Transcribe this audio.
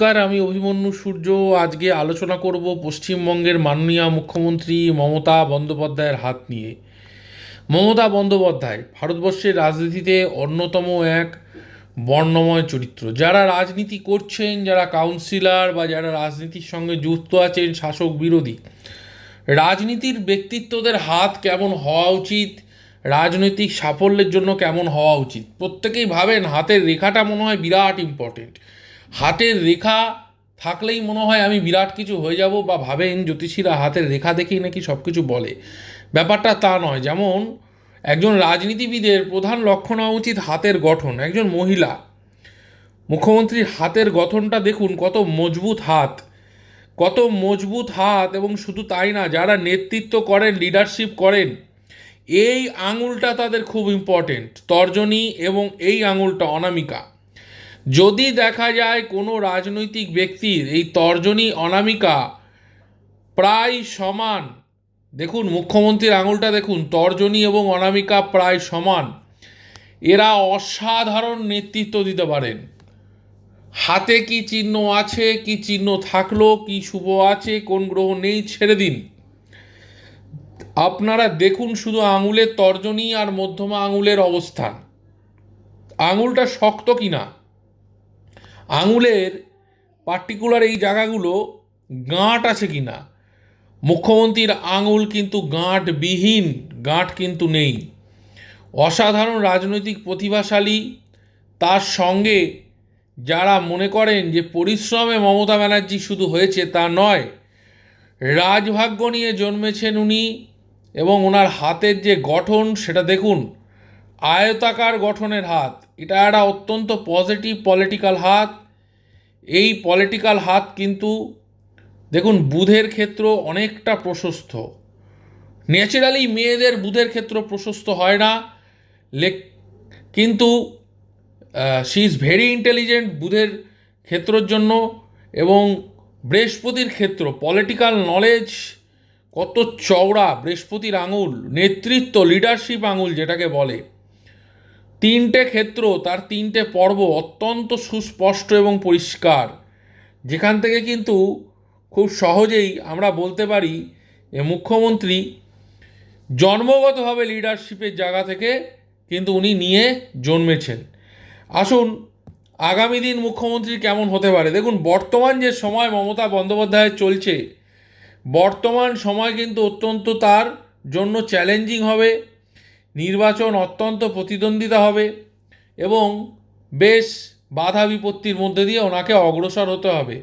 নমস্কার, আমি অভিমন্যু সূর্য। আজকে আলোচনা করব পশ্চিমবঙ্গের মাননীয় মুখ্যমন্ত্রী মমতা বন্দ্যোপাধ্যায়ের হাত নিয়ে। মমতা বন্দ্যোপাধ্যায় ভারতবর্ষের রাজনীতিতে অন্যতম এক বর্ণময় চরিত্র। যারা রাজনীতি করছেন, যারা কাউন্সিলর বা যারা রাজনীতির সঙ্গে যুক্ত আছেন, শাসক বিরোধী, রাজনীতির ব্যক্তিত্বদের হাত কেমন হওয়া উচিত? রাজনৈতিক সাফল্যের জন্য কেমন হওয়া উচিত? প্রত্যেকেই ভাবেন হাতের রেখাটা মনে হয় বিরাট ইম্পর্টেন্ট হাতের রেখা থাকলেই মনে হয় আমি বিরাট কিছু হয়ে যাব বা ভাবেন জ্যোতিষীরা হাতের রেখা দেখেই নাকি সব কিছু বলে। ব্যাপারটা তা নয়, যেমন একজন রাজনীতিবিদের প্রধান লক্ষণ হওয়া উচিত হাতের গঠন, একজন মহিলা। মুখ্যমন্ত্রীর হাতের গঠনটা দেখুন, কত মজবুত হাত, কত মজবুত হাত এবং শুধু তাই না, যারা নেতৃত্ব করেন লিডারশিপ করেন, এই আঙুলটা তাদের খুব ইম্পর্টেন্ট তর্জনী এবং এই আঙুলটা অনামিকা। যদি দেখা যায় কোনো রাজনৈতিক ব্যক্তির এই তর্জনী অনামিকা প্রায় সমান, দেখুন মুখ্যমন্ত্রীর আঙুলটা দেখুন, তর্জনী এবং অনামিকা প্রায় সমান, এরা অসাধারণ নেতৃত্ব দিতে পারেন। হাতে কি চিহ্ন আছে, কি চিহ্ন থাকল, কি শুভ আছে, কোন গ্রহ নেই, ছেড়ে দিন। আপনারা দেখুন শুধু আঙুলের তর্জনী আর মধ্যমা আঙুলের অবস্থান। আঙুলটা শক্ত কি না আঙুলের পার্টিকুলার এই জায়গাগুলো গাঁট আছে কি না মুখ্যমন্ত্রীর আঙুল কিন্তু গাঁটবিহীন, গাঁট কিন্তু নেই। অসাধারণ রাজনৈতিক প্রতিভাশালী, তার সঙ্গে যারা মনে করেন যে পরিশ্রমে মমতা ব্যানার্জি শুধু হয়েছে তা নয়, রাজভাগ্য নিয়ে জন্মেছেন উনি এবং ওনার হাতের যে গঠন সেটা দেখুন আয়তাকার গঠনের হাত। এটা একটা অত্যন্ত পজিটিভ পলিটিক্যাল হাত। এই পলিটিক্যাল হাত কিন্তু, দেখুন, বুধের ক্ষেত্র অনেকটা প্রশস্ত। ন্যাচারালি মেয়েদের বুধের ক্ষেত্র প্রশস্ত হয় না। লেক কিন্তু শি ইজ ভেরি ইন্টেলিজেন্ট বুধের ক্ষেত্রর জন্য এবং বৃহস্পতির ক্ষেত্র পলিটিক্যাল নলেজ কত চওড়া, বৃহস্পতির আঙুল, নেতৃত্ব লিডারশিপ আঙুল যেটাকে বলে। তিনটে ক্ষেত্র, তার তিনটে পর্ব অত্যন্ত সুস্পষ্ট এবং পরিষ্কার। যেখান থেকে কিন্তু খুব সহজেই আমরা বলতে পারি যে মুখ্যমন্ত্রী জন্মগতভাবে লিডারশিপের জায়গা থেকে কিন্তু উনি নিয়ে জন্মেছেন। আসুন, আগামী দিন মুখ্যমন্ত্রী কেমন হতে পারে? দেখুন, বর্তমান যে সময় মমতা বন্দ্যোপাধ্যায় চলছে, বর্তমান সময় কিন্তু অত্যন্ত তার জন্য চ্যালেঞ্জিং হবে। নির্বাচন অত্যন্ত প্রতিদ্বন্দ্বিতা হবে এবং বেশ বাধা বিপত্তির মধ্যে দিয়ে ওনাকে অগ্রসর হতে হবে।